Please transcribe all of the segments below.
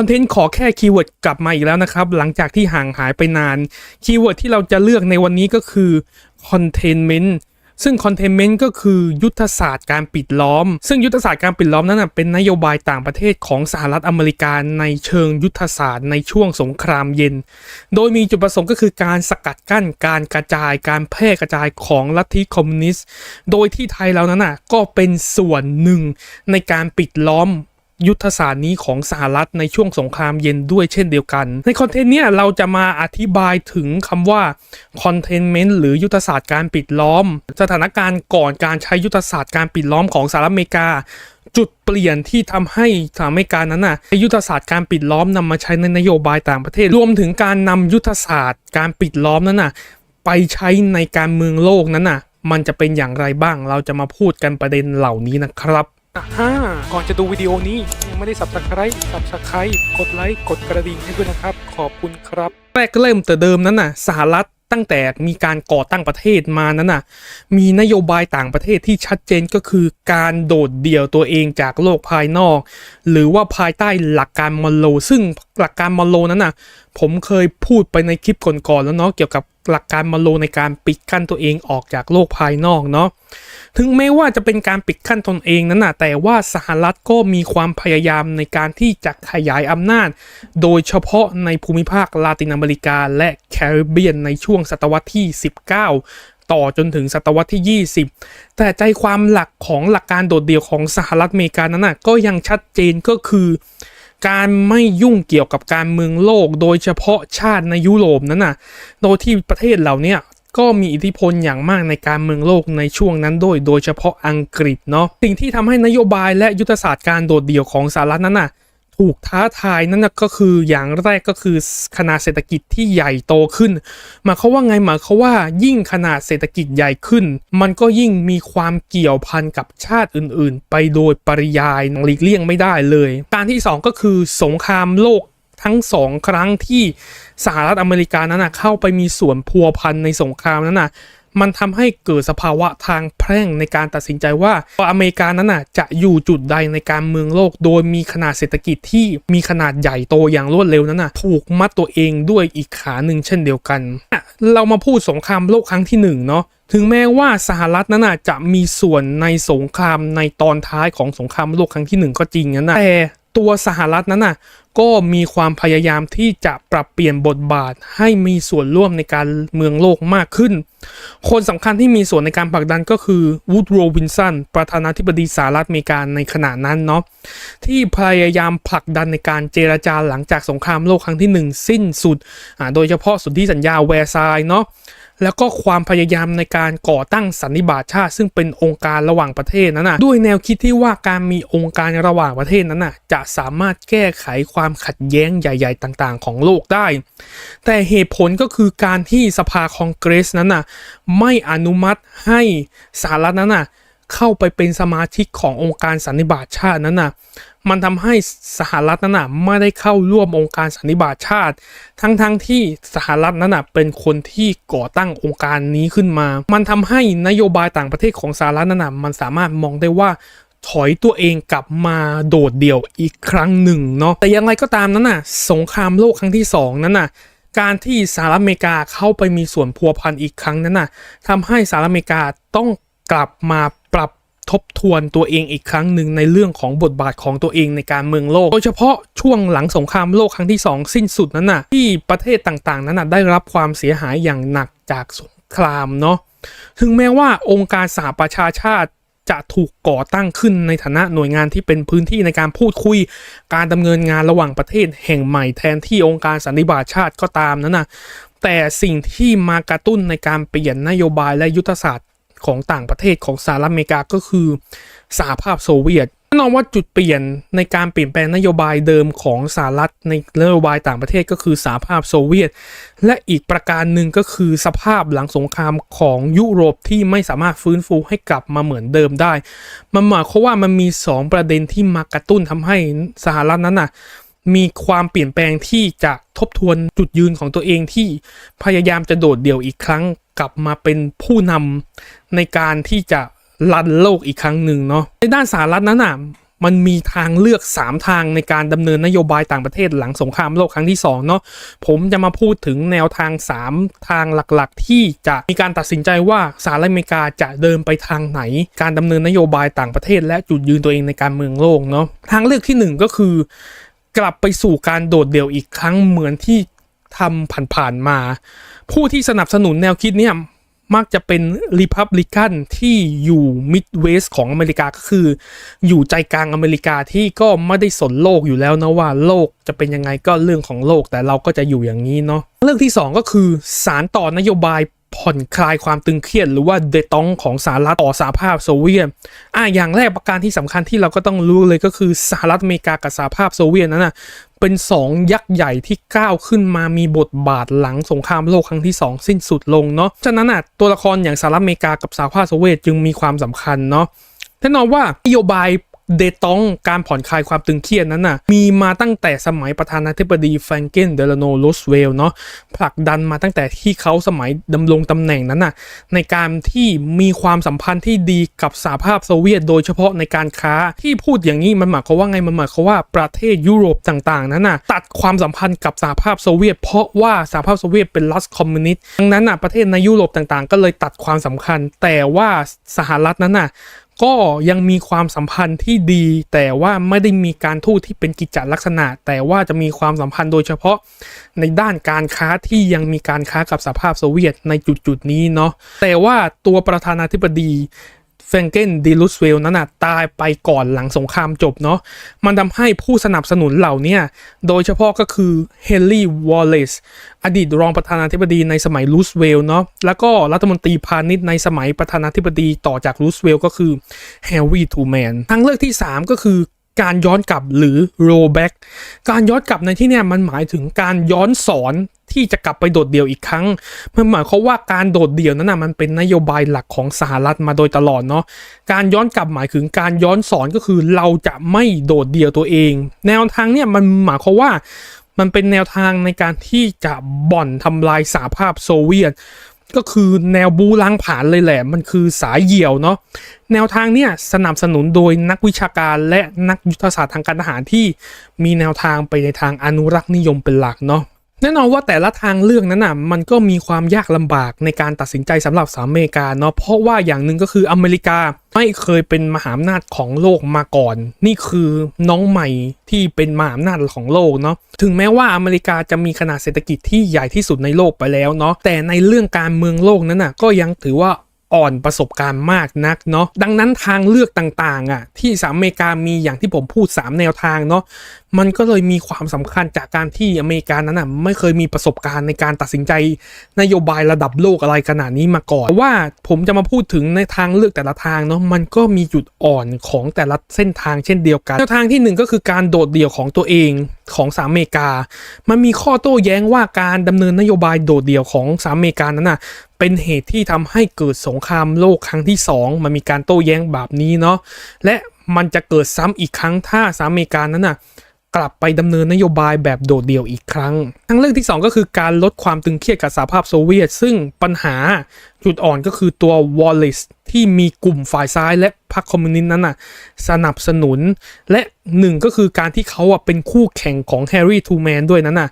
อนเทนต์ขอแค่คีย์เวิร์ดกลับมาอีกแล้วนะครับ หลังจากที่ห่างหายไปนาน คีย์เวิร์ดที่เราจะเลือกในวันนี้ก็คือ containment ซึ่ง containment ก็คือยุทธศาสตร์การปิดล้อม ซึ่งยุทธศาสตร์การปิดล้อมนั้นนะเป็นนโยบายต่างประเทศของสหรัฐอเมริกาในเชิงยุทธศาสตร์ในช่วงสงครามเย็น โดยมีจุดประสงค์ก็คือการสกัดกั้นการกระจายการแพร่กระจายของลัทธิคอมมิวนิสต์ โดยที่ไทยเรานั้นน่ะก็เป็นส่วนหนึ่งในการปิดล้อม ยุทธศาสตร์นี้ของสหรัฐในช่วงสงครามเย็นด้วยเช่นเดียวกัน ในคอนเทนต์เนี้ยเราจะมาอธิบายถึงคำว่า containment หรือยุทธศาสตร์การปิดล้อม สถานการณ์ก่อนการใช้ยุทธศาสตร์การปิดล้อมของสหรัฐอเมริกาจุดเปลี่ยนที่ทำให้สหรัฐอเมริกานั้นน่ะใช้ยุทธศาสตร์การปิดล้อมนำมาใช้ในนโยบายต่างประเทศ รวมถึงการนำยุทธศาสตร์การปิดล้อมนั้นน่ะไปใช้ในการเมืองโลกนั้นน่ะ มันจะเป็นอย่างไรบ้าง เราจะมาพูดกันประเด็นเหล่านี้นะครับ อ่าก่อนจะดูวิดีโอนี้ยังไม่ได้ subscribe subscribe กดไลค์กดกระดิ่งให้ด้วยนะครับ ขอบคุณครับ แรกเริ่มแต่เดิมนั้นน่ะ สหรัฐตั้งแต่มีการก่อตั้งประเทศมานั้นน่ะ มีนโยบายต่างประเทศที่ชัดเจนก็คือการโดดเดี่ยวตัวเองจากโลกภายนอก หรือว่าภายใต้หลักการมอนโลซึ่งหลักการมอนโลนั้นน่ะ ผมเคยพูดไปในคลิปก่อนๆแล้วเนาะเกี่ยวกับหลักการมอนโลในการปิดกั้นตัวเองออกจากโลกภายนอกเนาะ ถึงแม้ว่าจะเป็นการปิดขั้นตนเองนั้นนะแต่ว่าสหรัฐก็มีความพยายามในการที่จะขยายอำนาจ โดยเฉพาะในภูมิภาคลาตินอเมริกา และแคริบเบียนในช่วงศตวรรษที่ 19 ต่อจนถึงศตวรรษที่ 20 แต่ใจความหลักของหลักการโดดเดี่ยวของสหรัฐอเมริกานั้นนะก็ยังชัดเจนก็คือการไม่ยุ่งเกี่ยวกับการเมืองโลก โดยเฉพาะชาติในยุโรปนั้นน่ะ โดยที่ประเทศเหล่าเนี้ย ก็มีอิทธิพลอย่างมากในการเมืองโลกในช่วงนั้นด้วย โดยเฉพาะอังกฤษเนาะสิ่งที่ทำให้นโยบายและยุทธศาสตร์การโดดเดี่ยวของสหรัฐนั้นน่ะถูกท้าทายนั่นนะก็คืออย่างแรกก็คือขนาดเศรษฐกิจที่ใหญ่โตขึ้นหมายความว่าไงหมายความว่ายิ่งขนาดเศรษฐกิจใหญ่ขึ้น มันก็ยิ่งมีความเกี่ยวพันกับชาติอื่น ๆ ไปโดยปริยายหลีกเลี่ยงไม่ได้เลย การที่สองก็คือสงครามโลก ทั้งสองครั้งที่สหรัฐอเมริกานั้นนะเข้าไปมีส่วนพัวพันในสงครามนั้นนะมันทำให้เกิดสภาวะทางแพร่งในการตัดสินใจว่าอเมริกานั้นน่ะจะอยู่จุดใดในการเมืองโลก โดยมีขนาดเศรษฐกิจที่มีขนาดใหญ่โตอย่างรวดเร็วนั้นน่ะผูกมัดตัวเองด้วยอีกขาหนึ่งเช่นเดียวกัน เรามาพูดสงครามโลกครั้งที่หนึ่งเนาะถึงแม้ว่าสหรัฐนั้นนะจะมีส่วนในสงครามในตอนท้ายของสงครามโลกครั้งที่หนึ่งก็จริงนะแต่ ตัวสหรัฐนั้นน่ะก็มีความพยายามที่จะปรับเปลี่ยนบทบาทให้มีส่วนร่วมในการเมืองโลกมากขึ้น คนสำคัญที่มีส่วนในการผลักดันก็คือวูดโรวินสันประธานาธิบดีสหรัฐอเมริกาในขณะนั้นเนาะที่พยายามผลักดันในการเจรจาหลังจากสงครามโลกครั้งที่หนึ่งสิ้นสุดอ่าโดยเฉพาะสนธิสัญญาแวร์ซายน์เนาะ แล้วก็ความพยายามในการก่อตั้งสันนิบาตชาติ ซึ่งเป็นองค์การระหว่างประเทศนั้นนะด้วยแนวคิดที่ว่าการมีองค์การระหว่างประเทศนั้นนะจะสามารถแก้ไขความขัดแย้งใหญ่ ๆ ต่างๆ ของโลกได้ แต่เหตุผลก็คือการที่สภาคองเกรสนั้นนะไม่อนุมัติให้สหรัฐนั้นนะ เข้าไปเป็นสมาชิกขององค์การสันนิบาตชาตินั้นนะมันทำให้สหรัฐนั้นนะไม่ได้เข้าร่วมองค์การสันนิบาตชาติ ทั้งๆทที่สหรัฐนั้นนะเป็นคนที่ก่อตั้งองค์การนี้ขึ้นมา มันทำให้นโยบายต่างประเทศของสหรัฐนั้นนะมันสามารถมองได้ว่าถอยตัวเองกลับมาโดดเดี่ยวอีกครั้งหนึ่งเนาะแต่อย่างไรก็ตามนั้นน่ะ สงครามโลกครั้งที่สองนั้นน่ะ การที่สหรัฐอเมริกาเข้าไปมีส่วนพัวพันอีกครั้งนั้นน่ะทำให้สหรัฐอเมริกาต้องกลับมา ทบทวนตัวเองอีกครั้งหนึ่งในเรื่องของบทบาทของตัวเองในการเมืองโลก โดยเฉพาะช่วงหลังสงครามโลกครั้งที่ 2 สิ้นสุดนั้นน่ะที่ประเทศต่างๆ นั้นน่ะได้รับความเสียหายอย่างหนักจากสงครามเนาะถึงแม้ว่าองค์การสหประชาชาติจะถูกก่อตั้งขึ้นในฐานะหน่วยงานที่เป็นพื้นที่ในการพูดคุย การดำเนินงานระหว่างประเทศแห่งใหม่แทนที่องค์การสันนิบาตชาติก็ตามนั้นนะแต่สิ่งที่มากระตุ้นในการเปลี่ยนนโยบายและยุทธศาสตร์ ของต่างประเทศของสหรัฐอเมริกาก็คือสหภาพโซเวียตแน่นอนว่าจุดเปลี่ยนในการเปลี่ยนแปลงนโยบายเดิมของสหรัฐในนโยบายต่างประเทศก็คือสหภาพโซเวียต และอีกประการหนึ่งก็คือสภาพหลังสงครามของยุโรปที่ไม่สามารถฟื้นฟูให้กลับมาเหมือนเดิมได้ มันหมายความว่ามันมี 2 ประเด็นที่มากระตุ้นทำให้สหรัฐนั้นน่ะมีความเปลี่ยนแปลงที่จะทบทวนจุดยืนของตัวเองที่พยายามจะโดดเดี่ยวอีกครั้ง กลับมาเป็นผู้นำในการที่จะรันโลกอีกครั้งหนึ่งเนาะในด้านสหรัฐนั้นน่ะมันมีทางเลือก 3 ทางในการดำเนินนโยบายต่างประเทศหลังสงครามโลกครั้งที่2เนาะผมจะมาพูดถึงแนวทาง 3 ทางหลักๆ ที่จะมีการตัดสินใจว่าสหรัฐอเมริกาจะเดินไปทางไหน การดำเนินนโยบายต่างประเทศ และจุดยืนตัวเองในการเมืองโลกเนาะทางเลือกทีหนึ่1 ก็คือ กลับไปสู่การโดดเดี่ยวอีกครั้งเหมือนที่ทำผ่านๆมา ผู้ที่สนับสนุนแนวคิดเนี่ยมักจะเป็นริพับลิกันที่อยู่มิดเวสของอเมริกาก็คือ อยู่ใจกลางอเมริกาที่ก็ไม่ได้สนโลกอยู่แล้วนะว่าโลกจะเป็นยังไงก็เรื่องของโลกแต่เราก็จะอยู่อย่างนี้เนาะเรื่องที่ 2 ก็คือสารต่อนโยบายผ่อนคลายความตึงเครียดหรือว่าเดตองของสหรัฐต่อสหภาพโซเวียตอะอย่างแรกประการที่สำคัญที่เราก็ต้องรู้เลยก็คือสหรัฐอเมริกากับสหภาพโซเวียตนั้นนะ เป็นสองยักษ์ใหญ่ที่ก้าวขึ้นมามีบทบาทหลังสงครามโลกครั้งที่ 2 สิ้นสุดลงเนาะฉะนั้นอะตัวละครอย่างสหรัฐอเมริกากับสหภาพโซเวียตจึงมีความสำคัญเนาะแน่นอนว่านโยบาย เดตองการผ่อนคลายความตึงเครียดนั้นน่ะมีมาตั้งแต่สมัยประธานาธิบดีแฟรงเกนเดลโนโรสเวล์เนาะผลักดันมาตั้งแต่ที่เขาสมัยดำรงตำแหน่งนั้นน่ะในการที่มีความสัมพันธ์ที่ดีกับสหภาพโซเวียต โดยเฉพาะในการค้าที่พูดอย่างนี้มันหมายความว่าไงมันหมายความว่าประเทศยุโรปต่างๆนั้นน่ะตัดความสัมพันธ์กับสหภาพโซเวียต เพราะว่าสหภาพโซเวียตเป็นรัฐคอมมิวนิสต์ดังนั้นน่ะประเทศในยุโรปต่างๆ ก็เลยตัดความสำคัญ แต่ว่าสหรัฐนั้นน่ะ ก็ยังมีความสัมพันธ์ที่ดี แต่ว่าไม่ได้มีการทูตที่เป็นกิจจลักษณะ แต่ว่าจะมีความสัมพันธ์โดยเฉพาะในด้านการค้าที่ยังมีการค้ากับสหภาพโซเวียตในจุดจุดๆนี้เนาะแต่ว่าตัวประธานาธิบดี แฟรงเกนดีลูสเวลนั้นนะตายไปก่อนหลังสงครามจบเนาะมันทำให้ผู้สนับสนุนเหล่านี้โดยเฉพาะก็คือเฮนรี่วอลเลซอดีตรองประธานาธิบดีในสมัยลูสเวลเนาะแล้วก็รัฐมนตรีพาณิชย์ในสมัยประธานาธิบดีต่อจากลูสเวลก็คือแฮร์รี่ทูแมนทางเลือกที่ 3 ก็คือ การย้อนกลับหรือ rollback การย้อนกลับในที่เนี้ยมันหมายถึงการย้อนสอนที่จะกลับไปโดดเดี่ยวอีกครั้งมันหมายความว่าการโดดเดี่ยวนั้นนะมันเป็นนโยบายหลักของสหรัฐมาโดยตลอดเนาะการย้อนกลับหมายถึงการย้อนสอนก็คือเราจะไม่โดดเดี่ยวตัวเอง แนวทางเนี่ยมันหมายความว่ามันเป็นแนวทางในการที่จะบ่อนทำลายสหภาพโซเวียต ก็คือแนวบูล้างผานเลยแหละ มันคือสายเหี่ยวเนาะแนวทางเนี่ยสนับสนุนโดยนักวิชาการและนักยุทธศาสตร์ทางการทหารที่มีแนวทางไปในทางอนุรักษ์นิยมเป็นหลักเนาะ แน่นอนว่าแต่ละทางเลือกนั้นน่ะมันก็มีความยากลำบากในการตัดสินใจสำหรับสหรัฐอเมริกาเนาะเพราะว่าอย่างหนึ่งก็คืออเมริกาไม่เคยเป็นมหาอำนาจของโลกมาก่อน นี่คือน้องใหม่ที่เป็นมหาอำนาจของโลกเนาะถึงแม้ว่าอเมริกาจะมีขนาดเศรษฐกิจที่ใหญ่ที่สุดในโลกไปแล้วเนาะแต่ในเรื่องการเมืองโลกนั้นน่ะก็ยังถือว่า อ่อนประสบการณ์มากนักเนาะดังนั้นทางเลือกต่างๆอะที่สหรัฐอเมริกามีอย่างที่ผมพูด 3 แนวทางเนาะมันก็เลยมีความสำคัญจากการที่อเมริกานั้นอะไม่เคยมีประสบการณ์ในการตัดสินใจนโยบายระดับโลกอะไรขนาดนี้มาก่อนว่าผมจะมาพูดถึงในทางเลือกแต่ละทางเนาะมันก็มีจุดอ่อนของแต่ละเส้นทางเช่นเดียวกันแนวทางที่หนึ่งก็คือการโดดเดี่ยวของตัวเองของสหรัฐอเมริกา มันมีข้อโต้แย้งว่าการดำเนินนโยบายโดดเดี่ยวของสหรัฐอเมริกานั้นน่ะ เป็นเหตุที่ทำให้เกิดสงครามโลกครั้งที่ 2 มันมีการโต้แย้งแบบนี้เนาะและมันจะเกิดซ้ำอีกครั้งถ้าสหรัฐอเมริกานั้นน่ะกลับไปดำเนินนโยบายแบบโดดเดี่ยวอีกครั้ง ทั้งเรื่องที่ 2 ก็คือการลดความตึงเครียดกับสหภาพโซเวียต ซึ่งปัญหา จุดอ่อนก็คือตัววอลเลซที่มีกลุ่มฝ่ายซ้ายและพรรคคอมมิวนิสต์นั้นน่ะสนับสนุน และหนึ่งก็คือการที่เขาอะเป็นคู่แข่งของแฮร์รี่ทูแมนด้วยนั้นน่ะ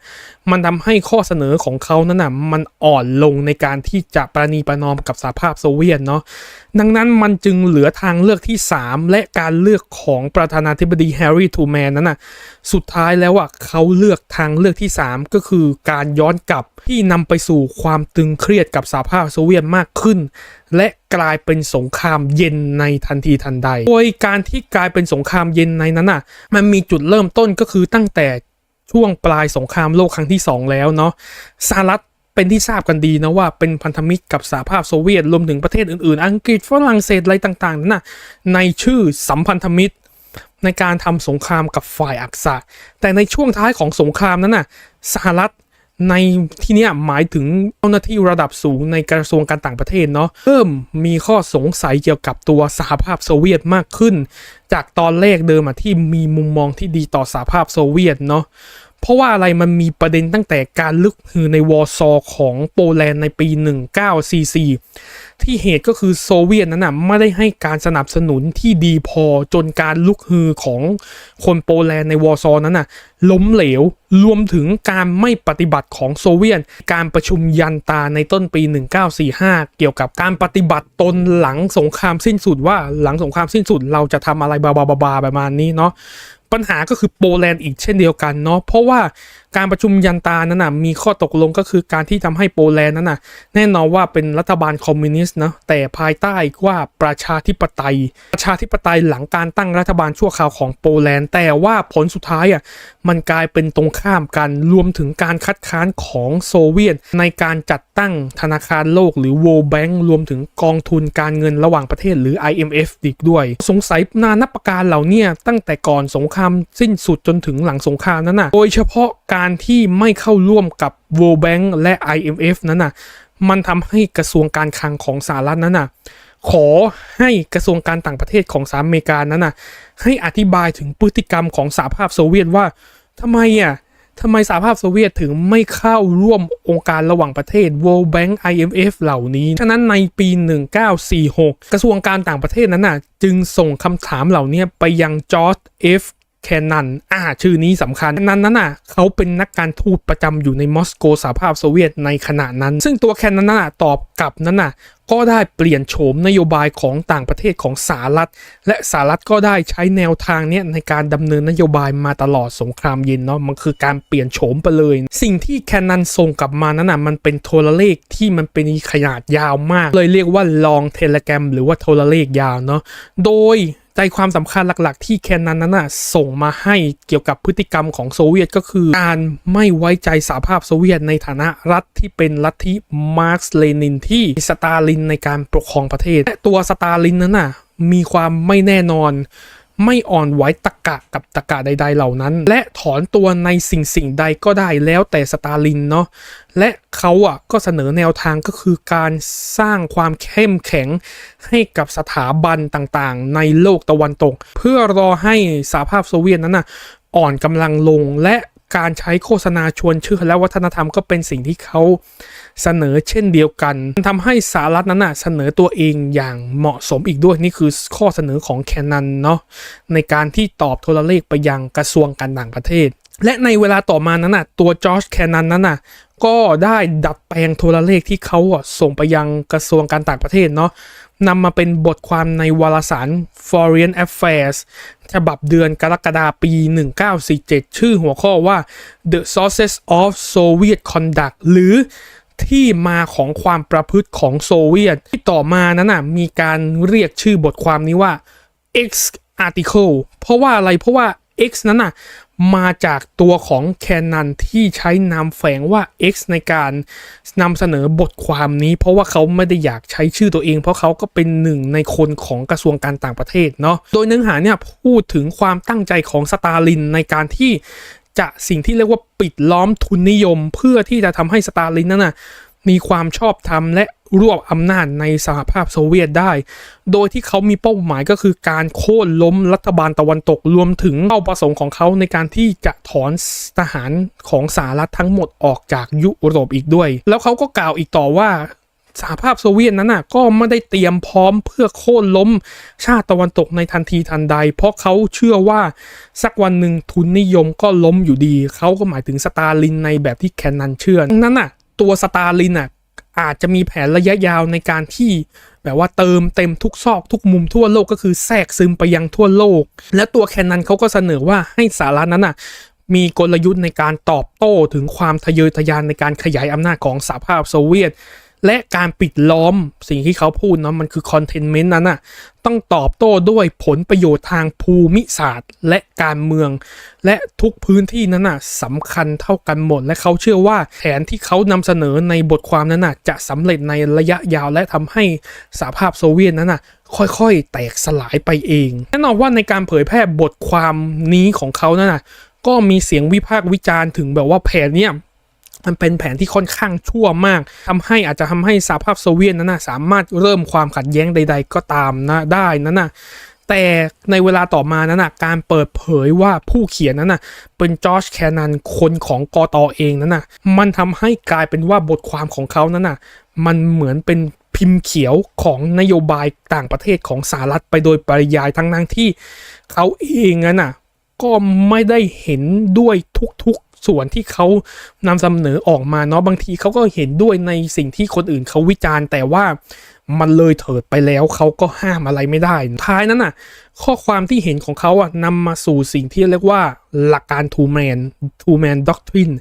มันทำให้ข้อเสนอของเขานั้นน่ะมันอ่อนลงในการที่จะประนีประนอมกับสหภาพโซเวียตเนาะดังนั้นมันจึงเหลือทางเลือกที่ 3 และการเลือกของประธานาธิบดีแฮร์รี่ทูแมนนั้นน่ะสุดท้ายแล้วอะเขาเลือกทางเลือกที่ 3 ก็คือการย้อนกลับที่นำไปสู่ความตึงเครียดกับสหภาพโซเวียตมากขึ้น และกลายเป็นสงครามเย็นในทันทีทันใด โดยการที่กลายเป็นสงครามเย็นในนั้นน่ะมันมีจุดเริ่มต้นก็คือตั้งแต่ช่วงปลายสงครามโลกครั้งที่ 2 แล้วเนาะสหรัฐเป็นที่ทราบกันดีนะว่าเป็นพันธมิตรกับสหภาพโซเวียตรวมถึงประเทศอื่นๆ อังกฤษฝรั่งเศสอะไรต่างๆนั้นน่ะในชื่อสัมพันธมิตร ในการทำสงครามกับฝ่ายอักษะแต่ในช่วงท้ายของสงครามนั้นน่ะสหรัฐ ในที่นี้หมายถึงเจ้าหน้าที่ระดับสูงในกระทรวงการต่างประเทศเนาะเริ่มมีข้อสงสัยเกี่ยวกับตัวสหภาพโซเวียตมากขึ้น จากตอนแรกเดิมอะที่มีมุมมองที่ดีต่อสหภาพโซเวียตเนาะ เพราะว่าอะไรมันมีประเด็นตั้งแต่การลึกฮือในวอร์ซอของโปแลนด์ในปี 1944 ที่เหตุก็คือโซเวียตนั้นนะไม่ได้ให้การสนับสนุนที่ดีพอจนการลุกฮือของคนโปแลนด์ในวอร์ซอนั้นนะล้มเหลว รวมถึงการไม่ปฏิบัติของโซเวียต การประชุมยันตาในต้นปี 1945 เกี่ยวกับการปฏิบัติตนหลังสงครามสิ้นสุดว่าหลังสงครามสิ้นสุดเราจะทำอะไรบาบาบาบาประมาณนี้เนาะ ปัญหาก็คือโปแลนด์อีกเช่นเดียวกันเนาะเพราะว่า การประชุมยันตานั้นนะมีข้อตกลงก็คือการที่ทำให้โปแลนด์นั้นนะแน่นอนว่าเป็นรัฐบาลคอมมิวนิสต์นะแต่ภายใต้ว่าประชาธิปไตย ประชาธิปไตยหลังการตั้งรัฐบาลชั่วคราวของโปแลนด์ แต่ว่าผลสุดท้ายอะมันกลายเป็นตรงข้ามกันรวมถึงการคัดค้านของโซเวียต ในการจัดตั้งธนาคารโลกหรือ World Bank รวมถึงกองทุนการเงินระหว่างประเทศหรือ IMF อีกด้วย สงสัยนานับประการเหล่านี้ตั้งแต่ก่อนสงครามสิ้นสุดจนถึงหลังสงครามนั้นน่ะโดยเฉพาะการการที่ไม่เข้าร่วมกับ World Bank และ IMF นั้นน่ะ มันทำให้กระทรวงการคลังของสหรัฐนั้นน่ะ ขอให้กระทรวงการต่างประเทศของสหรัฐอเมริกานั้นน่ะ ให้อธิบายถึงพฤติกรรมของสหภาพโซเวียตว่าทำไมอะทำไมสหภาพโซเวียตถึงไม่เข้าร่วมองค์การระหว่างประเทศ World Bank IMF เหล่านี้ ฉะนั้นในปี 1946 กระทรวงการต่างประเทศนั้นน่ะ จึงส่งคำถามเหล่านี้ไปยังจอร์จ F แคนนันอ่า ชื่อนี้สำคัญนั้นนั้นน่ะเขาเป็นนักการทูตประจำอยู่ในมอสโกสหภาพโซเวียตในขณะนั้น ซึ่งตัวแคนนันน่ะตอบกลับนั้นน่ะก็ได้เปลี่ยนโฉมนโยบายของต่างประเทศของสหรัฐ และสหรัฐก็ได้ใช้แนวทางเนี้ยในการดำเนินนโยบายมาตลอดสงครามเย็นเนาะมันคือการเปลี่ยนโฉมไปเลย สิ่งที่แคนนันส่งกลับมานั้นน่ะมันเป็นโทรเลขที่มันเป็นขนาดยาวมาก เลยเรียกว่าลองเทเลแกรมหรือว่าโทรเลขยาวเนาะโดย ใจความสำคัญหลักๆ ที่แคนนันนั้นน่ะส่งมาให้เกี่ยวกับพฤติกรรมของโซเวียตก็คือ การไม่ไว้ใจสหภาพโซเวียตในฐานะรัฐที่เป็นลัทธิมาร์กซ์เลนินที่สตาลินในการปกครองประเทศและตัวสตาลินนั้นน่ะมีความไม่แน่นอน ไม่อ่อนไหวตะกะกับตะกะใด ๆ เหล่านั้น และถอนตัวในสิ่งสิ่งใดก็ได้แล้วแต่สตาลินเนาะและเขาอะก็เสนอแนวทางก็คือการสร้างความเข้มแข็งให้กับสถาบันต่างๆ ในโลกตะวันตก เพื่อรอให้สหภาพโซเวียตนั้นนะอ่อนกำลังลงและ การใช้โฆษณาชวนเชื่อและวัฒนธรรมก็เป็นสิ่งที่เขาเสนอเช่นเดียวกันทำให้สหรัฐนั้นน่ะเสนอตัวเองอย่างเหมาะสมอีกด้วยนี่คือข้อเสนอของแคนนันเนาะในการที่ตอบโทรเลขไปยังกระทรวงการต่างประเทศ และในเวลาต่อมานั้นน่ะตัวจอร์จแคนนันนั้นน่ะก็ได้ดัดแปลงโทรเลขที่เขาส่งไปยังกระทรวงการต่างประเทศเนาะ นำมาเป็นบทความในวารสาร Foreign Affairs ฉบับเดือนกรกฎาปี 1947 ชื่อหัวข้อว่า The Sources of Soviet Conduct หรือที่มาของความประพฤติของโซเวียต ที่ต่อมานั้นน่ะมีการเรียกชื่อบทความนี้ว่า X article เพราะว่าอะไรเพราะว่า X นั้นน่ะ มาจากตัวของแคนนันที่ใช้นามแฝงว่า X ในการนำเสนอบทความนี้ เพราะว่าเขาไม่ได้อยากใช้ชื่อตัวเอง เพราะเขาก็เป็นหนึ่งในคนของกระทรวงการต่างประเทศเนาะโดยเนื้อหาเนี่ยพูดถึงความตั้งใจของสตาลินในการที่จะสิ่งที่เรียกว่าปิดล้อมทุนนิยม เพื่อที่จะทำให้สตาลินนั้นน่ะมีความชอบธรรมและ รวบอำนาจในสหภาพโซเวียตได้ โดยที่เขามีเป้าหมายก็คือการโค่นล้มรัฐบาลตะวันตกรวมถึงเป้าประสงค์ของเขาในการที่จะถอนทหารของสหรัฐทั้งหมดออกจากยุโรปอีกด้วย แล้วเขาก็กล่าวอีกต่อว่าสหภาพโซเวียตนั้นน่ะก็ไม่ได้เตรียมพร้อมเพื่อโค่นล้มชาติตะวันตกในทันทีทันใด เพราะเขาเชื่อว่าสักวันหนึ่งทุนนิยมก็ล้มอยู่ดี เขาก็หมายถึงสตาลินในแบบที่แคนนันเชื่อนั้นน่ะตัวสตาลินน่ะ อาจจะมีแผนระยะยาวในการที่แบบว่าเติมเต็มทุกซอกทุกมุมทั่วโลกก็คือแทรกซึมไปยังทั่วโลก และตัวแคนนันเขาก็เสนอว่าให้สารานั้นน่ะมีกลยุทธ์ในการตอบโต้ถึงความทะเยอทะยานในการขยายอำนาจของสหภาพโซเวียต และการปิดล้อมสิ่งที่เขาพูดเนาะมันคือคอนเทนเมนต์นั้นน่ะต้องตอบโต้ด้วยผลประโยชน์ทางภูมิศาสตร์ และการเมือง และทุกพื้นที่นั้นน่ะสำคัญเท่ากันหมด และเขาเชื่อว่าแผนที่เขานำเสนอในบทความนั้นน่ะจะสำเร็จในระยะยาวและทำให้สหภาพโซเวียตนั้นน่ะค่อยๆ แตกสลายไปเองแน่นอนว่าในการเผยแพร่บทความนี้ของเขานั่นนะก็มีเสียงวิพากษ์วิจารณ์ถึงแบบว่าแผนเนี้ย มันเป็นแผนที่ค่อนข้างชั่วมากทำให้อาจจะทำให้สหภาพโซเวียตนั้นนะสามารถเริ่มความขัดแย้งใด ๆ ก็ตามนะได้นั่นนะแต่ในเวลาต่อมานั้นนะการเปิดเผยว่าผู้เขียนนั้นนะเป็นจอร์จแคนันคนของกอตอเองนั้นนะมันทำให้กลายเป็นว่าบทความของเขานั้นนะมันเหมือนเป็นพิมพ์เขียวของนโยบายต่างประเทศของสหรัฐไปโดยปริยายทั้งนั้นที่เขาเองนั้นนะก็ไม่ได้เห็นด้วยทุกๆ ส่วนที่เขานำเสนอออกมาเนาะบางทีเขาก็เห็นด้วยในสิ่งที่คนอื่นเขาวิจารณ์ แต่ว่ามันเลยเถิดไปแล้วเขาก็ห้ามอะไรไม่ได้ ท้ายนั้นน่ะ ข้อความที่เห็นของเขาอะนำมาสู่สิ่งที่เรียกว่าหลักการ two man two man doctrine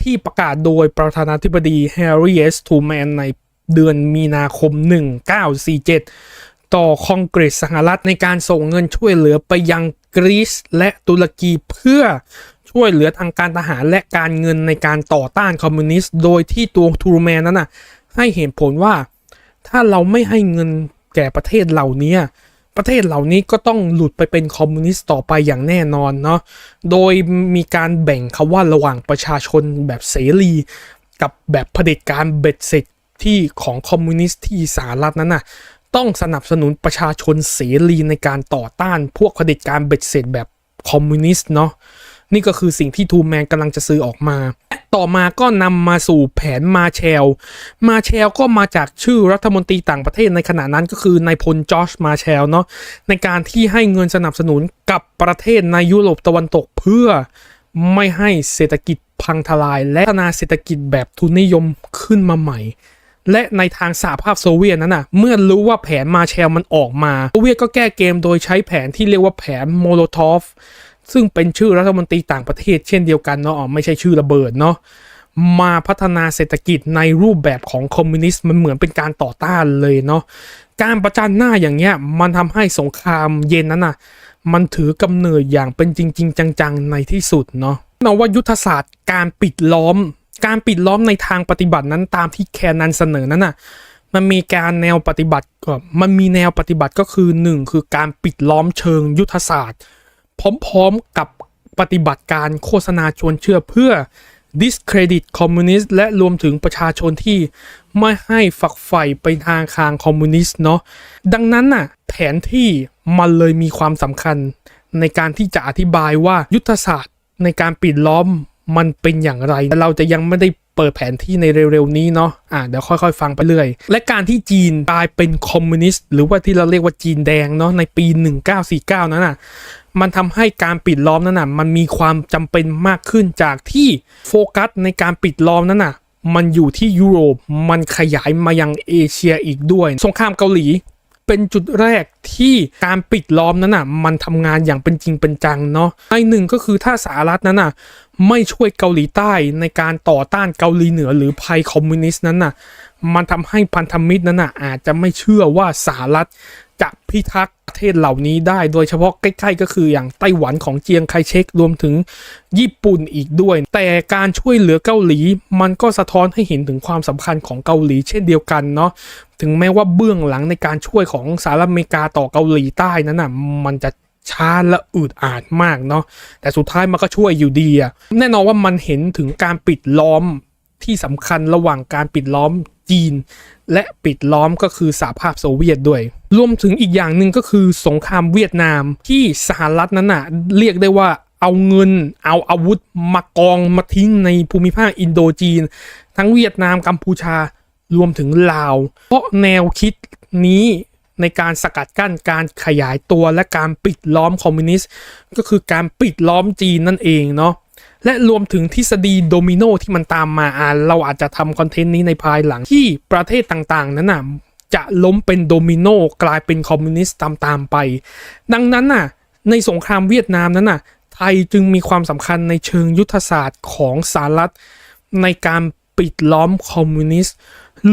ที่ประกาศโดยประธานาธิบดี Harry S. Truman ในเดือนมีนาคม 1947 ต่อคองเกรสสหรัฐในการส่งเงินช่วยเหลือไปยังกรีซและตุรกีเพื่อ ช่วยเหลือทางการทหารและการเงินในการต่อต้านคอมมิวนิสต์โดยที่ตัวทูรูแมนนั้นน่ะให้เหตุผลว่าถ้าเราไม่ให้เงินแก่ประเทศเหล่านี้ประเทศเหล่านี้ก็ต้องหลุดไปเป็นคอมมิวนิสต์ต่อไปอย่างแน่นอนเนาะ โดยมีการแบ่งคำว่าระหว่างประชาชนแบบเสรี กับแบบเผด็จการเบ็ดเสร็จที่ของคอมมิวนิสต์ที่สหรัฐนั้นน่ะต้องสนับสนุนประชาชนเสรีในการต่อต้านพวกเผด็จการเบ็ดเสร็จแบบคอมมิวนิสต์เนาะ นี่ก็คือสิ่งที่ทูแมนกำลังจะซื้อออกมา ต่อมาก็นำมาสู่แผนมาแชล มาแชลก็มาจากชื่อรัฐมนตรีต่างประเทศในขณะนั้นก็คือนายพลจอร์จมาแชลเนาะในการที่ให้เงินสนับสนุนกับประเทศในยุโรปตะวันตกเพื่อไม่ให้เศรษฐกิจพังทลาย และพัฒนาเศรษฐกิจแบบทุนนิยมขึ้นมาใหม่ และในทางสหภาพโซเวียตนั้นน่ะ เมื่อรู้ว่าแผนมาแชลมันออกมา โซเวียตก็แก้เกมโดยใช้แผนที่เรียกว่าแผนโมโลทอฟ ซึ่งเป็นชื่อรัฐมนตรีต่างประเทศเช่นเดียวกันเนาะไม่ใช่ชื่อระเบิดเนาะมาพัฒนาเศรษฐกิจในรูปแบบของคอมมิวนิสต์มันเหมือนเป็นการต่อต้านเลยเนาะการประจันหน้าอย่างเงี้ยมันทำให้สงครามเย็นนั้นน่ะมันถือกำเนิดอย่างเป็นจริง ๆ จังๆ ในที่สุดเนาะเนาะว่ายุทธศาสตร์การปิดล้อม การปิดล้อมในทางปฏิบัตินั้นตามที่แคนันเสนอนั้นน่ะมันมีการแนวปฏิบัติก็มันมีแนวปฏิบัติก็คือหนึ่งคือการปิดล้อมเชิงยุทธศาสตร์ พร้อมๆกับปฏิบัติการโฆษณาชวนเชื่อเพื่อ discredit คอมมิวนิสต์และรวมถึงประชาชนที่ไม่ให้ฝักใฝ่ไปทางคางคอมมิวนิสต์เนาะดังนั้นน่ะแผนที่มันเลยมีความสำคัญ ในการที่จะอธิบายว่ายุทธศาสตร์ ในการปิดล้อมมันเป็นอย่างไรแต่เราจะยังไม่ได้เปิดแผนที่ในเร็วๆนี้เนาะอะเดี๋ยวค่อยๆ ฟังไปเรื่อย และการที่จีนกลายเป็นคอมมิวนิสต์หรือว่าที่เราเรียกว่าจีนแดงเนาะในปี 1949 นั้นน่ะ มันทำให้การปิดล้อมนั้นน่ะมันมีความจำเป็นมากขึ้นจากที่โฟกัสในการปิดล้อมนั้นน่ะมันอยู่ที่ยุโรปมันขยายมายังเอเชียอีกด้วยสงครามเกาหลีเป็นจุดแรกที่การปิดล้อมนั้นน่ะมันทำงานอย่างเป็นจริงเป็นจังเนาะไอหนึ่งก็คือถ้าสหรัฐนั้นน่ะไม่ช่วยเกาหลีใต้ในการต่อต้านเกาหลีเหนือหรือภัยคอมมิวนิสต์นั้นน่ะมันทำให้พันธมิตรนั้นน่ะอาจจะไม่เชื่อว่าสหรัฐ จะพิทักษ์ประเทศเหล่านี้ได้ โดยเฉพาะใกล้ๆ ก็คืออย่างไต้หวันของเจียงไคเชกรวมถึงญี่ปุ่นอีกด้วย แต่การช่วยเหลือเกาหลี มันก็สะท้อนให้เห็นถึงความสำคัญของเกาหลีเช่นเดียวกันเนาะถึงแม้ว่าเบื้องหลังในการช่วยของสหรัฐอเมริกาต่อเกาหลีใต้นั้นน่ะมันจะช้าและอืดอาดมากเนาะแต่สุดท้ายมันก็ช่วยอยู่ดีอะแน่นอนว่ามันเห็นถึงการปิดล้อม ที่สำคัญระหว่างการปิดล้อมจีน และปิดล้อมก็คือสหภาพโซเวียตด้วย รวมถึงอีกอย่างหนึ่งก็คือสงครามเวียดนามที่สหรัฐนั้นน่ะเรียกได้ว่าเอาเงินเอาอาวุธมากองมาทิ้งในภูมิภาคอินโดจีน ทั้งเวียดนามกัมพูชารวมถึงลาว เพราะแนวคิดนี้ในการสกัดกั้นการขยายตัวและการปิดล้อมคอมมิวนิสต์ก็คือการปิดล้อมจีนนั่นเองเนาะ และรวมถึงทฤษฎีโดมิโนที่มันตามมาอ่าเราอาจจะทำคอนเทนต์นี้ในภายหลังที่ประเทศต่างๆ นั้นน่ะจะล้มเป็นโดมิโนกลายเป็นคอมมิวนิสต์ตามๆไป ดังนั้นน่ะในสงครามเวียดนามนั้นน่ะไทยจึงมีความสำคัญในเชิงยุทธศาสตร์ของสหรัฐ ในการปิดล้อมคอมมิวนิสต์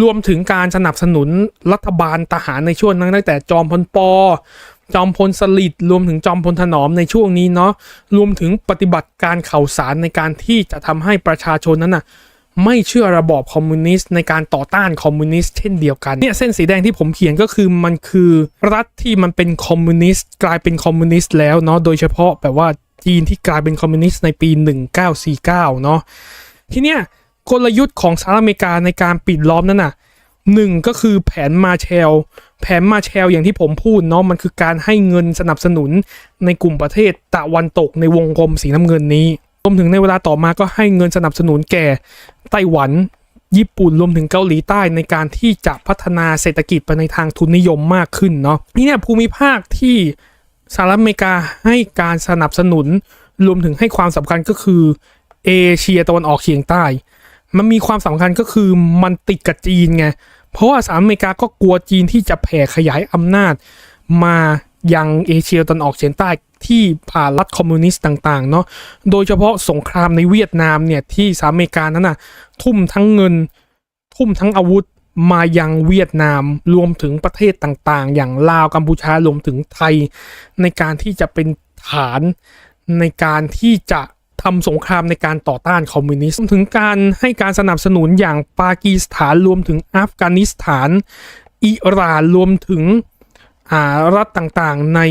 รวมถึงการสนับสนุนรัฐบาลทหารในช่วงนั้นตั้งแต่จอมพลปอ จอมพลสฤษดิ์รวมถึงจอมพลถนอมในช่วงนี้เนาะรวมถึงปฏิบัติการข่าวสารในการที่จะทำให้ประชาชนนั้นน่ะไม่เชื่อระบอบคอมมิวนิสต์ในการต่อต้านคอมมิวนิสต์เช่นเดียวกันเนี่ยเส้นสีแดงที่ผมเขียนก็คือมันคือรัฐที่มันเป็นคอมมิวนิสต์กลายเป็นคอมมิวนิสต์แล้วเนาะโดยเฉพาะแบบว่าจีนที่กลายเป็นคอมมิวนิสต์ในปี 1949 เนาะทีเนี้ยกลยุทธ์ของสหรัฐอเมริกาในการปิดล้อมนั้นน่ะ หนึ่งก็คือแผนมาแชล แผนมาแชลอย่างที่ผมพูดเนาะมันคือการให้เงินสนับสนุนในกลุ่มประเทศตะวันตกในวงกลมสีน้ำเงินนี้รวมถึงในเวลาต่อมาก็ให้เงินสนับสนุนแก่ไต้หวัน ญี่ปุ่นรวมถึงเกาหลีใต้ในการที่จะพัฒนาเศรษฐกิจไปในทางทุนนิยมมากขึ้นเนาะนี่เนี่ยภูมิภาคที่สหรัฐอเมริกาให้การสนับสนุนรวมถึงให้ความสำคัญก็คือเอเชียตะวันออกเฉียงใต้ มันมีความสำคัญก็คือมันติดกับจีนไง เพราะว่าสหรัฐอเมริกาก็กลัวจีนที่จะแผ่ขยายอำนาจ มายังเอเชียตะวันออกเฉียงใต้ที่ผ่านรัฐคอมมิวนิสต์ต่างๆเนาะ โดยเฉพาะสงครามในเวียดนามเนี่ยที่สหรัฐอเมริกานั้นน่ะทุ่มทั้งเงิน ทุ่มทั้งอาวุธมายังเวียดนามรวมถึงประเทศต่างๆ อย่างลาวกัมพูชารวมถึงไทย ในการที่จะเป็นฐานในการที่จะ ทำสงครามในการต่อต้านคอมมิวนิสต์รวมถึงการให้การสนับสนุนอย่างปากีสถานรวมถึงอัฟกานิสถาน อิหร่านรวมถึงอ่ารัฐต่างๆ ใน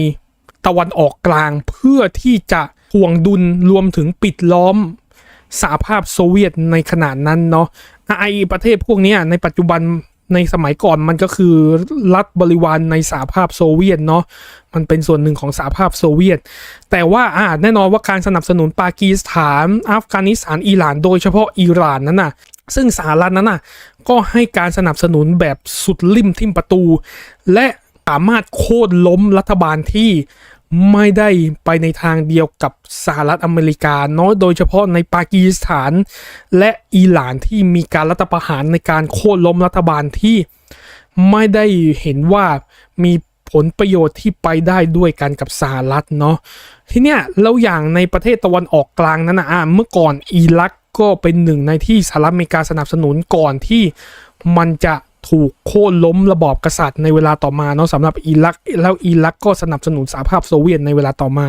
ตะวันออกกลางเพื่อที่จะห่วงดุลรวมถึงปิดล้อมสหภาพโซเวียตในขณะนั้นเนาะไอประเทศพวกนี้ในปัจจุบัน ในสมัยก่อนมันก็คือรัฐบริวารในสหภาพโซเวียตเนาะมันเป็นส่วนหนึ่งของสหภาพโซเวียต แต่ว่าอ่าแน่นอนว่าการสนับสนุนปากีสถาน อัฟกานิสถานอิหร่าน โดยเฉพาะอิหร่านนั้นน่ะซึ่งสหรัฐนั้นน่ะก็ให้การสนับสนุนแบบสุดริมทิมประตู และสามารถโค่นล้มรัฐบาลที่ ไม่ได้ไปในทางเดียวกับสหรัฐอเมริกาเนาะโดยเฉพาะในปากีสถาน และอิหร่านที่มีการรัฐประหารในการโค่นล้มรัฐบาลที่ไม่ได้เห็นว่ามีผลประโยชน์ที่ไปได้ด้วยกันกับสหรัฐเนาะทีเนี้ยแล้วอย่างในประเทศตะวันออกกลางนั้นนะอะเมื่อก่อนอิรักก็เป็นหนึ่งในที่สหรัฐอเมริกาสนับสนุนก่อนที่มันจะ ถูกโค่นล้มระบอบกษัตริย์ในเวลาต่อมาเนาะสำหรับอิรักแล้วอิรักก็สนับสนุนสหภาพโซเวียตในเวลาต่อมา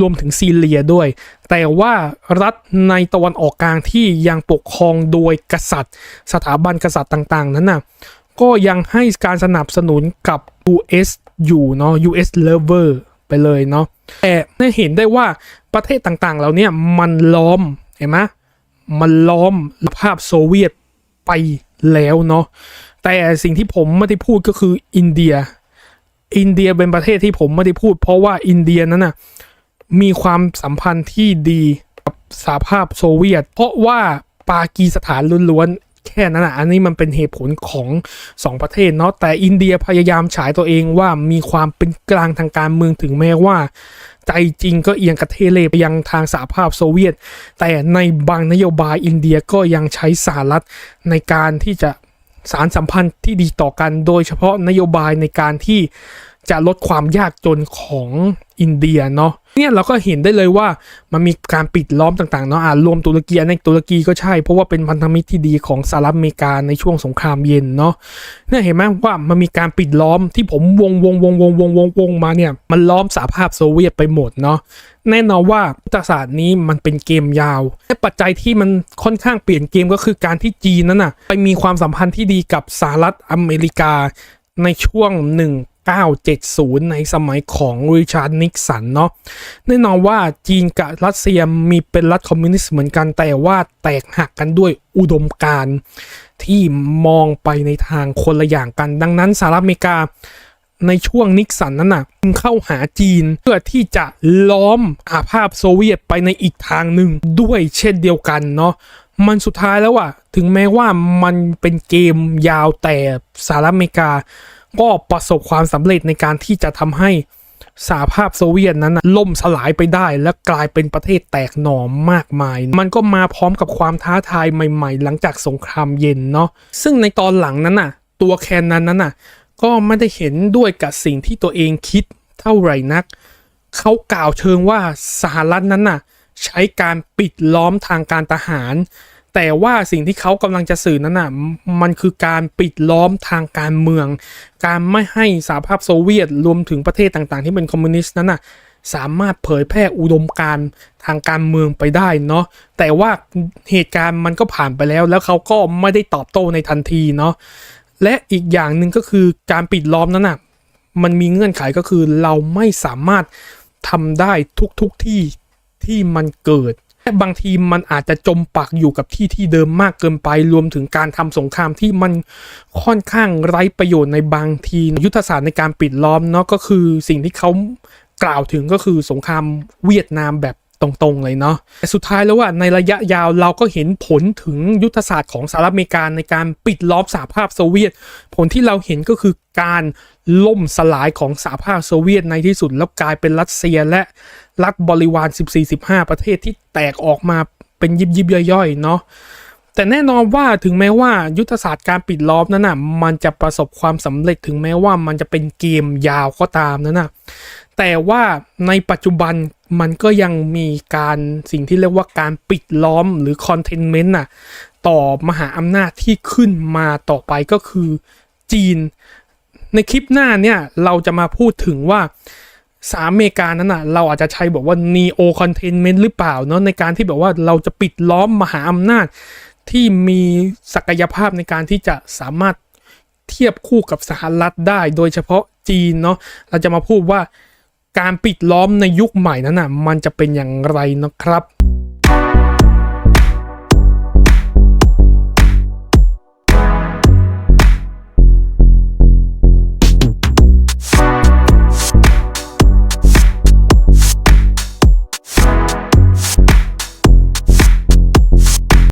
รวมถึงซีเรียด้วย แต่ว่ารัฐในตะวันออกกลางที่ยังปกครองโดยกษัตริย์ สถาบันกษัตริย์ต่างๆ นั้นน่ะก็ยังให้การสนับสนุนกับ US อยู่เนาะ US lover ไปเลยเนาะแต่เห็นได้ว่าประเทศต่างๆ เหล่าเนี้มันล้อมเห็นไหมมันล้อมภาพโซเวียตไป แล้วเนาะแต่สิ่งที่ผมไม่ได้พูดก็คืออินเดีย อินเดียเป็นประเทศที่ผมไม่ได้พูด เพราะว่าอินเดียนั้นน่ะมีความสัมพันธ์ที่ดีกับสหภาพโซเวียต เพราะว่าปากีสถานล้วนๆแค่นั้นอะอันนี้มันเป็นเหตุผลของสองประเทศเนาะแต่อินเดียพยายามฉายตัวเองว่ามีความเป็นกลางทางการเมืองถึงแม้ว่า ใจจริงก็เอียงกระเทเลไปยังทางสหภาพโซเวียต แต่ในบางนโยบายอินเดียก็ยังใช้สหรัฐในการที่จะสารสัมพันธ์ที่ดีต่อกัน โดยเฉพาะนโยบายในการที่ จะลดความยากจนของอินเดียเนาะเนี่ยเราก็เห็นได้เลยว่ามันมีการปิดล้อมต่างๆเนาะอ่ารวมตุรกีในตุรกีก็ใช่ เพราะว่าเป็นพันธมิตรที่ดีของสหรัฐอเมริกาในช่วงสงครามเย็นเนาะเนี่ยเห็นไหมว่ามันมีการปิดล้อมที่ผมวงวงวงวงวงวงวงมาเนี่ยมันล้อมสหภาพโซเวียตไปหมดเนาะแน่นอนว่ายุทธศาสตร์นี้มันเป็นเกมยาวและปัจจัยที่มันค่อนข้างเปลี่ยนเกมก็คือการที่จีนนั้นน่ะไปมีความสัมพันธ์ที่ดีกับสหรัฐอเมริกาในช่วง 1970 ในสมัยของริชาร์ดนิกสันเนาะแน่นอนว่าจีนกับรัสเซียมีเป็นรัฐคอมมิวนิสต์เหมือนกันแต่ว่าแตกหักกันด้วยอุดมการณ์ที่มองไปในทางคนละอย่างกัน ดังนั้นสหรัฐอเมริกาในช่วงนิกสันนั้นน่ะเข้าหาจีนเพื่อที่จะล้อมอาภาพโซเวียตไปในอีกทางหนึ่งด้วยเช่นเดียวกันเนาะมันสุดท้ายแล้วอะถึงแม้ว่ามันเป็นเกมยาวแต่สหรัฐอเมริกา ก็ประสบความสำเร็จในการที่จะทำให้สหภาพโซเวียตนั้นล่มสลายไปได้ และกลายเป็นประเทศแตกหน่อมากมาย มันก็มาพร้อมกับความท้าทายใหม่ ๆ หลังจากสงครามเย็นเนาะซึ่งในตอนหลังนั้นน่ะ ตัวแคนนั้นนั้นน่ะก็ไม่ได้เห็นด้วยกับสิ่งที่ตัวเองคิดเท่าไหร่นัก เขากล่าวเชิงว่าสหรัฐนั้นน่ะ ใช้การปิดล้อมทางการทหาร แต่ว่าสิ่งที่เขากำลังจะสื่อนั้นน่ะมันคือการปิดล้อมทางการเมือง การไม่ให้สหภาพโซเวียตรวมถึงประเทศต่างๆ ที่เป็นคอมมิวนิสต์นั้นน่ะสามารถเผยแพร่อุดมการทางการเมืองไปได้เนาะแต่ว่าเหตุการณ์มันก็ผ่านไปแล้ว แล้วเขาก็ไม่ได้ตอบโต้ในทันทีเนาะและอีกอย่างหนึ่งก็คือการปิดล้อมนั้นน่ะมันมีเงื่อนไขก็คือเราไม่สามารถทำได้ทุกๆทที่ที่มันเกิด บางทีมันอาจจะจมปักอยู่กับที่ที่เดิมมากเกินไปรวมถึงการทำสงครามที่มันค่อนข้างไร้ประโยชน์ในบางทียุทธศาสตร์ในการปิดล้อมเนาะก็คือสิ่งที่เขากล่าวถึงก็คือสงครามเวียดนามแบบตรงๆเลยเนาะแต่สุดท้ายแล้วว่าในระยะยาวเราก็เห็นผลถึงยุทธศาสตร์ของสหรัฐอเมริกาในการปิดล้อมสหภาพโซเวียต ผลที่เราเห็นก็คือการล่มสลายของสหภาพโซเวียตในที่สุดแล้วกลายเป็นรัสเซียและ รัฐบริวาร 14-15 ประเทศที่แตกออกมาเป็นยิบยิบๆย่อยๆเนาะแต่แน่นอนว่าถึงแม้ว่ายุทธศาสตร์การปิดล้อมนั้นน่ะมันจะประสบความสำเร็จถึงแม้ว่ามันจะเป็นเกมยาวก็ตามนั้นน่ะแต่ว่าในปัจจุบันมันก็ยังมีการสิ่งที่เรียกว่าการปิดล้อมหรือคอนเทนเมนต์น่ะต่อมหาอำนาจที่ขึ้นมาต่อไปก็คือจีน ในคลิปหน้าเนี่ยเราจะมาพูดถึงว่า สามอเมริกานั้นอะ เราอาจจะใช้บอกว่า neo containment หรือเปล่าเนาะในการที่แบบว่าเราจะปิดล้อมมหาอำนาจ ที่มีศักยภาพในการที่จะสามารถเทียบคู่กับสหรัฐได้ โดยเฉพาะจีนเนาะเราจะมาพูดว่าการปิดล้อมในยุคใหม่นั้นอะ มันจะเป็นอย่างไรนะครับ